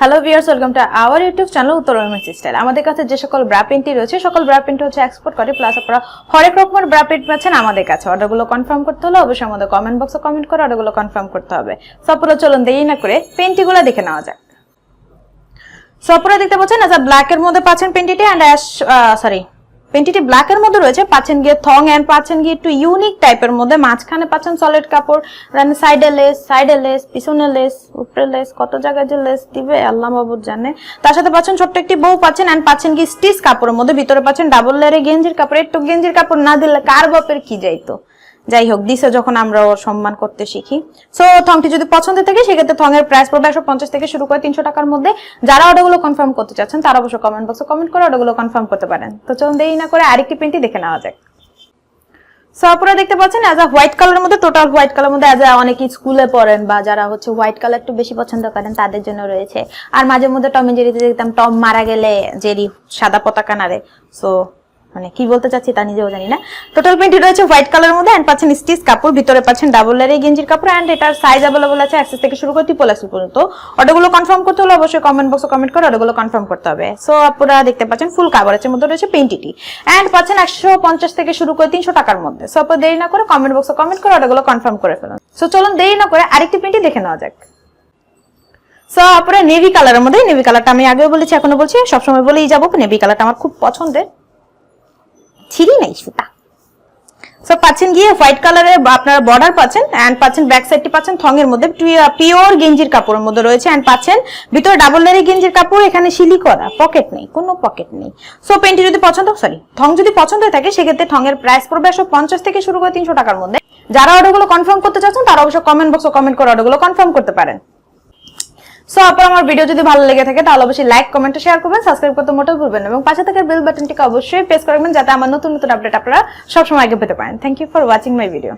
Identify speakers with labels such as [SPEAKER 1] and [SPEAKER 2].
[SPEAKER 1] Hello viewers welcome to our YouTube channel Uttar style আমাদের কাছে যে সকল ব্রা প্রিন্টই রয়েছে, সকল ব্রা প্রিন্ট হচ্ছে এক্সপোর্ট করে প্লাস আপনারা হরেক রকমের ব্রা প্রিন্ট পাচ্ছেন আমাদের কাছে। অর্ডারগুলো কনফার্ম করতে হলে অবশ্যই আমাদের কমেন্ট বক্সে কমেন্ট করে অর্ডারগুলো কনফার্ম করতে হবে। সপুরো চলুন দেরি না করে পেন্টিগুলো দেখে নেওয়া যাক। সপুরো দেখতে পাচ্ছেন আচ্ছা ব্ল্যাকের মধ্যে পাচ্ছেন পেন্টিটি অ্যান্ড অ্যাশ সরি পেন্টিটি ব্ল্যাকের মধ্যে রয়েছে, পাচ্ছেন গিয়ে থং এন্ড পাচ্ছেন গিয়ে একটু ইউনিক টাইপের মধ্যে। মাঝখানে পাচ্ছেন সলিড কাপড় দেন সাইডে লেস সাইডে লেস পিছনে লেস উপরে লেস কত জায়গায় যে লেস দিবে, আল্লাহ বাবুর জানে। তার সাথে পাচ্ছেন ছোট্ট একটি বউ পাচ্ছেন অ্যান্ড পাচ্ছেন গিয়ে স্টিচ কাপড়ের মধ্যে। ভিতরে পাচ্ছেন ডাবল লেয়ারে গেঞ্জির কাপড়। একটু গেঞ্জির কাপড় না দিলে কার বাপের কি যাইতো? যাই হোক দিছে যখন আমরা ওর সম্মান করতে শিখি। সো থংটি যদি পছন্দ থাকে, সেক্ষেত্রে থংয়ের প্রাইস পড়বে একশো পঞ্চাশ থেকে শুরু করে তিনশো টাকার মধ্যে। যারা অর্ডারগুলো কনফার্ম করতে চাচ্ছেন, তারা অবশ্যই কমেন্ট বক্সে কমেন্ট করে অর্ডারগুলো কনফার্ম করতে পারেন। তো চলুন দেরি না করে আরেকটি প্রিন্টই দেখে নেওয়া যাক। সো আপনারা দেখতে পাচ্ছেন অ্যাজ আ হোয়াইট কালারের মধ্যে টোটাল হোয়াইট কালার মধ্যে অ্যাজ আ অনেকে স্কুলে পড়েন বা যারা হচ্ছে হোয়াইট কালার একটু বেশি পছন্দ করেন, তাদের জন্য রয়েছে। আর মাঝে মধ্যে টম জেরিতে দেখতাম টম মারা গেলে জেরি সাদা পতাকা নাড়ে। সো মানে কি বলতে চাচ্ছি তা নিজেও জানি না। টোটাল প্রিন্ট রয়েছে হোয়াইট কালারের মধ্যে এন্ড পাচ্ছেন স্টিচ কাপড়, ভিতরে পাচ্ছেন ডাবল লেয়ারে গেঞ্জির কাপড় এন্ড এটার সাইজ অ্যাভেলেবল আছে অ্যাক্সেস থেকে শুরু করে ট্রিপল এক্সেল পর্যন্ত। অর্ডারগুলো কনফার্ম করতে হলে অবশ্যই কমেন্ট বক্সে কমেন্ট করে অর্ডারগুলো কনফার্ম করতে হবে। সো আপনারা দেখতে পাচ্ছেন ফুল কাভারেজের মধ্যে রয়েছে পেন্টিটি এন্ড পাচ্ছেন একশো পঞ্চাশ থেকে শুরু করে তিনশো টাকার মধ্যে। সো আপনারা দেরি না করে কমেন্ট বক্সে কমেন্ট করে অর্ডারগুলো কনফার্ম করে ফেলুন। সো চলুন দেরি না করে আরেকটি প্রিন্টই দেখে নেওয়া যাক। সো আপনারা নেভি কালারের মধ্যে নেভি কালারটা আমি আগেও বলেছি, এখনও বলছি, সবসময় বলেই যাব। নেভি কালারটা আমার খুব পছন্দের। ছিঁড়ি নাই সুতা। সো পাচ্ছেন গিয়ে হোয়াইট কালারের আপনারা বর্ডার পাচ্ছেন অ্যান্ড পাচ্ছেন ব্যাক সাইডটি পাচ্ছেন থং এর মধ্যে পিওর গেঞ্জির কাপড়ের মধ্যে রয়েছে অ্যান্ড পাচ্ছেন ভিতরে ডাবল লেয়ারের গেঞ্জির কাপড়, এখানে শিলি করা পকেট নেই, কোনো পকেট নেই। সো পেন্টি যদি পছন্দ সরি থং যদি পছন্দ হয়ে থাকে, সেক্ষেত্রে থং এর প্রাইস পড়বে একশো পঞ্চাশ থেকে শুরু করে তিনশো টাকার মধ্যে। যারা অর্ডারগুলো কনফার্ম করতে চাচ্ছেন, তারা অবশ্যই কমেন্ট বক্সে কমেন্ট করে অর্ডারগুলো কনফার্ম করতে পারেন। সো আপনার আমার ভিডিও যদি ভালো লেগে থাকে, তাহলে অবশ্যই লাইক কমেন্ট শেয়ার করবেন সাবস্ক্রাইব করতে মোটেও ভুলবেন এবং পাশে থাকা বেল বাটনটিকে অবশ্যই প্রেস করবেন যাতে আমার নতুন নতুন আপডেট আপনারা সবসময় আগে পেতে পারেন। Thank you for watching my video